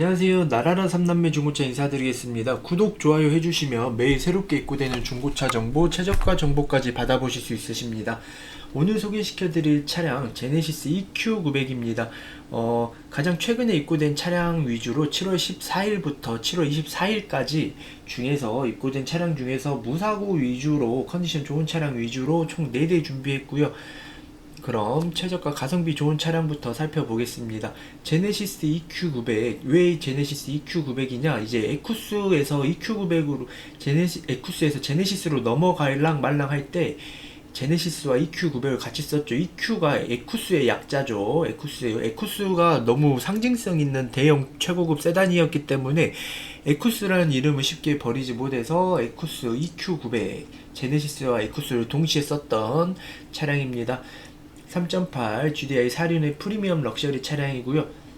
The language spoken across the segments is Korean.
안녕하세요. 나라라 삼남매 중고차 인사드리겠습니다. 구독, 좋아요 해주시면 매일 새롭게 입고되는 중고차 정보, 최저가 정보까지 받아보실 수 있으십니다. 오늘 소개시켜드릴 차량 제네시스 EQ900입니다. 어, 가장 최근에 입고된 차량 위주로 7월 14일부터 7월 24일까지 중에서 입고된 차량 중에서 무사고 위주로 컨디션 좋은 차량 위주로 총 4대 준비했고요. 그럼 최저가 가성비 좋은 차량부터 살펴보겠습니다. 제네시스 EQ900 왜 제네시스 EQ900이냐? 이제 에쿠스에서 EQ900으로 제네시 에쿠스에서 제네시스로 넘어갈랑 말랑 할 때 제네시스와 EQ900을 같이 썼죠. EQ가 에쿠스의 약자죠. 에쿠스예요. 에쿠스가 너무 상징성 있는 대형 최고급 세단이었기 때문에 에쿠스라는 이름을 쉽게 버리지 못해서 에쿠스 EQ900 제네시스와 에쿠스를 동시에 썼던 차량입니다. 3.8 GDI 사륜의 프리미엄 럭셔리 차량이고요.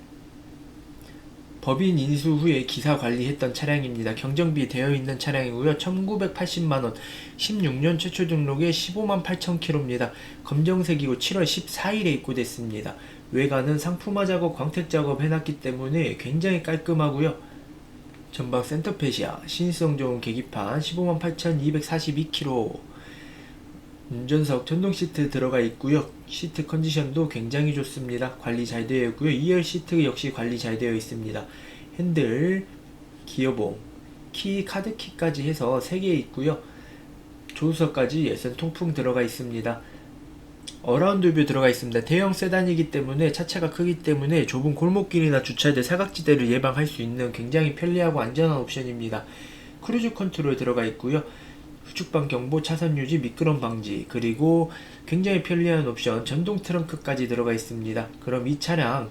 법인 인수 후에 기사 관리했던 차량입니다. 경정비 되어 있는 차량이고요. 1980만원, 16년 최초 등록에 15만 8천 킬로입니다. 검정색이고 7월 14일에 입고됐습니다. 외관은 상품화 작업, 광택 작업 해놨기 때문에 굉장히 깔끔하고요. 전방 센터페시아, 신성 좋은 계기판 15만 8,242km 운전석 전동 시트 들어가 있고요. 시트 컨디션도 굉장히 좋습니다. 관리 잘 되어 있고요. 2열 시트 역시 관리 잘 되어 있습니다. 핸들, 기어봉, 키, 카드 키까지 해서 3개 있고요. 조수석까지 예선 통풍 들어가 있습니다. 어라운드 뷰 들어가 있습니다. 대형 세단이기 때문에 차체가 크기 때문에 좁은 골목길이나 주차될 사각지대를 예방할 수 있는 굉장히 편리하고 안전한 옵션입니다. 크루즈 컨트롤 들어가 있고요. 후축방 경보, 차선 유지, 미끄럼 방지, 그리고 굉장히 편리한 옵션 전동 트렁크까지 들어가 있습니다. 그럼 이 차량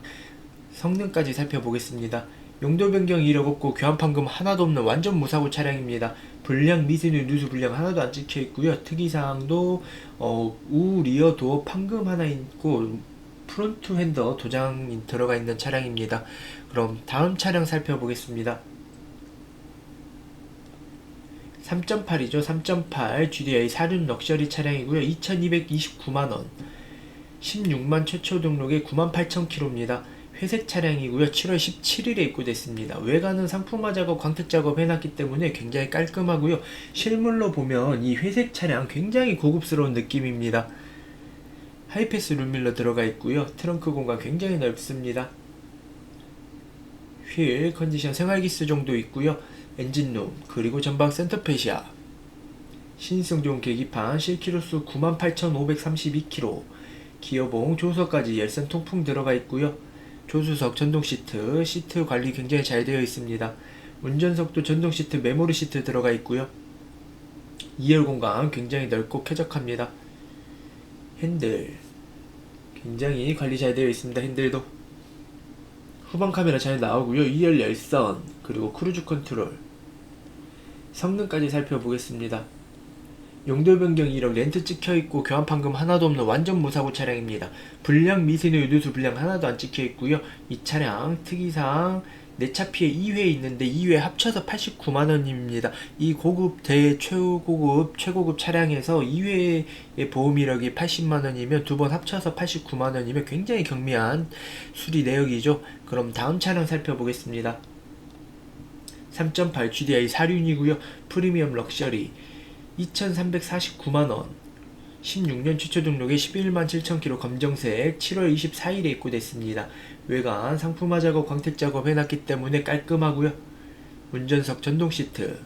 성능까지 살펴보겠습니다. 용도 변경 이력 없고 교환 판금 하나도 없는 완전 무사고 차량입니다. 불량 미세누 누수 불량 하나도 안 찍혀 있고요. 특이 사항도 어, 우 리어 도어 판금 하나 있고 프론트 핸더 도장이 들어가 있는 차량입니다. 그럼 다음 차량 살펴보겠습니다. 3.8이죠. 3.8 GDI 사륜 럭셔리 차량이고요. 2229만원. 16만 최초 등록에 98,000km입니다. 회색 차량이고요. 7월 17일에 입고됐습니다. 외관은 상품화 작업, 광택 작업 해놨기 때문에 굉장히 깔끔하고요. 실물로 보면 이 회색 차량 굉장히 고급스러운 느낌입니다. 하이패스 룸밀러 들어가 있고요. 트렁크 공간 굉장히 넓습니다. 휠 컨디션 생활기스 정도 있고요. 엔진룸 그리고 전방 센터페시아. 좋은 계기판 실키로수 98,532km 기어봉 조수석까지 열선 통풍 들어가 있고요. 조수석 전동 시트 시트 관리 굉장히 잘 되어 있습니다. 운전석도 전동 시트 메모리 시트 들어가 있고요. 2열 공간 굉장히 넓고 쾌적합니다. 핸들 굉장히 관리 잘 되어 있습니다 핸들도. 후방 카메라 잘 나오고요. 2열 열선 그리고 크루즈 컨트롤 성능까지 살펴보겠습니다. 용도 변경 이력 렌트 찍혀 있고 교환 판금 하나도 없는 완전 무사고 차량입니다. 불량 미세누 유두수 불량 하나도 안 찍혀 있고요. 이 차량 특이사항 내차 피해 2회 있는데 2회 합쳐서 89만 원입니다. 이 고급 대 최고급 최고급 차량에서 2회의 보험 이력이 80만 원이면 두 번 합쳐서 89만 원이면 굉장히 경미한 수리 내역이죠. 그럼 다음 차량 살펴보겠습니다. 3.8 GDI 사륜이고요. 프리미엄 럭셔리 2,349만원 16년 최초 등록에 11만 7천km 검정색 7월 24일에 입고됐습니다. 외관 상품화 작업 광택 작업 해놨기 때문에 깔끔하고요. 운전석 전동 시트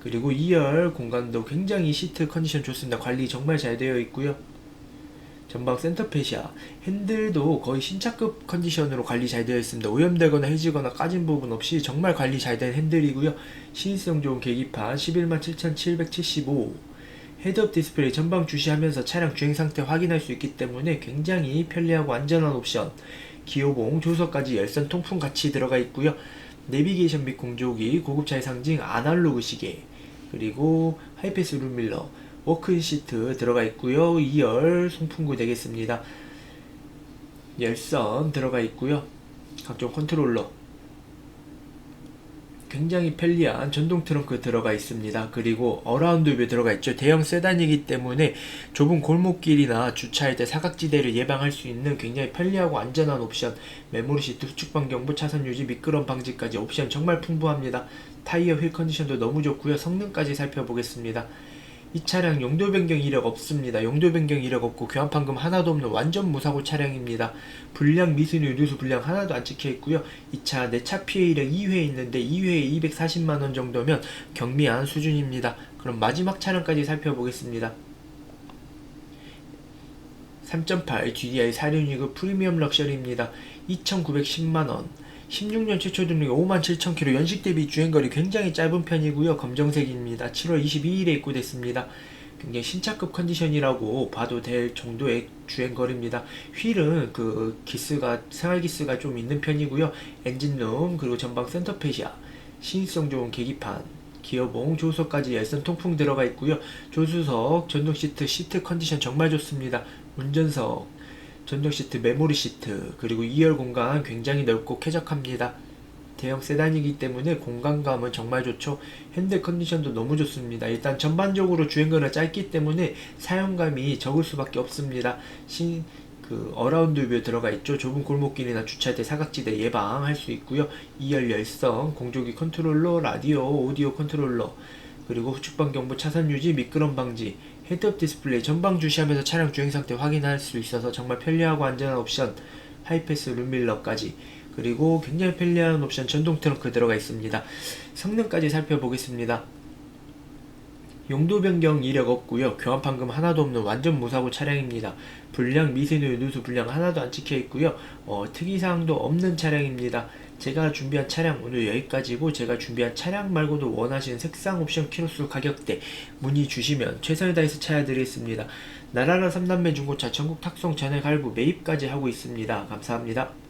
그리고 2열 공간도 굉장히 시트 컨디션 좋습니다. 관리 정말 잘 되어 있고요. 전방 센터페시아 핸들도 거의 신차급 컨디션으로 관리 잘 되어 있습니다. 오염되거나 해지거나 까진 부분 없이 정말 관리 잘 된 핸들이고요. 신성 좋은 계기판 117,775 헤드업 디스플레이 전방 주시하면서 차량 주행 상태 확인할 수 있기 때문에 굉장히 편리하고 안전한 옵션 기어봉 조석까지 열선 통풍 같이 들어가 있고요. 내비게이션 및 공조기 고급차의 상징 아날로그 시계 그리고 하이패스 룸밀러 워크 시트 들어가 있고요. 2열 송풍구 되겠습니다. 열선 들어가 있고요. 각종 컨트롤러 굉장히 편리한 전동 트렁크 들어가 있습니다. 그리고 어라운드 뷰 들어가 있죠. 대형 세단이기 때문에 좁은 골목길이나 주차할 때 사각지대를 예방할 수 있는 굉장히 편리하고 안전한 옵션. 메모리 시트, 후측방 경보, 차선 유지, 미끄럼 방지까지 옵션 정말 풍부합니다. 타이어 휠 컨디션도 너무 좋고요. 성능까지 살펴보겠습니다. 이 차량 용도 변경 이력 없습니다. 용도 변경 이력 없고 교환 판금 하나도 없는 완전 무사고 차량입니다. 불량 미순위 누수 불량 하나도 안 찍혀 있고요. 이 차 내 차 피해 이력 2회 있는데 2회에 240만 원 정도면 경미한 수준입니다. 그럼 마지막 차량까지 살펴보겠습니다. 3.8 GDI 4륜이그 프리미엄 럭셔리입니다. 2,910만원. 16년 최초 등록 57,000km 연식 대비 주행거리 굉장히 짧은 편이고요. 검정색입니다. 7월 22일에 입고됐습니다. 굉장히 신차급 컨디션이라고 봐도 될 정도의 주행거리입니다. 휠은 그 기스가 생활 기스가 좀 있는 편이고요. 엔진룸 그리고 전방 센터페시아 신성 좋은 계기판 기어봉 조수석까지 열선 통풍 들어가 있고요. 조수석 전동 시트 시트 컨디션 정말 좋습니다. 운전석 전동 시트 메모리 시트 그리고 2열 공간 굉장히 넓고 쾌적합니다. 대형 세단이기 때문에 공간감은 정말 좋죠. 핸들 컨디션도 너무 좋습니다. 일단 전반적으로 주행거리가 짧기 때문에 사용감이 적을 수밖에 없습니다. 신, 그 어라운드 뷰 들어가 있죠. 좁은 골목길이나 주차할 때 사각지대 예방할 수 있고요. 2열 열선, 공조기 컨트롤러, 라디오, 오디오 컨트롤러, 그리고 후측방 경보 차선 유지, 미끄럼 방지, 헤드업 디스플레이 전방 주시하면서 차량 주행 상태 확인할 수 있어서 정말 편리하고 안전한 옵션, 하이패스 룸밀러까지 그리고 굉장히 편리한 옵션 전동 트렁크 들어가 있습니다. 성능까지 살펴보겠습니다. 용도 변경 이력 없고요. 교환 판금 하나도 없는 완전 무사고 차량입니다. 불량 미세누 누수 불량 하나도 안 찍혀 있고요. 어, 특이 사항도 없는 차량입니다. 제가 준비한 차량 오늘 여기까지고 제가 준비한 차량 말고도 원하시는 색상 옵션 키로수 가격대 문의 주시면 최선을 다해서 찾아드리겠습니다. 나라라 3남매 중고차 전국 탁송 전액 할부 매입까지 하고 있습니다. 감사합니다.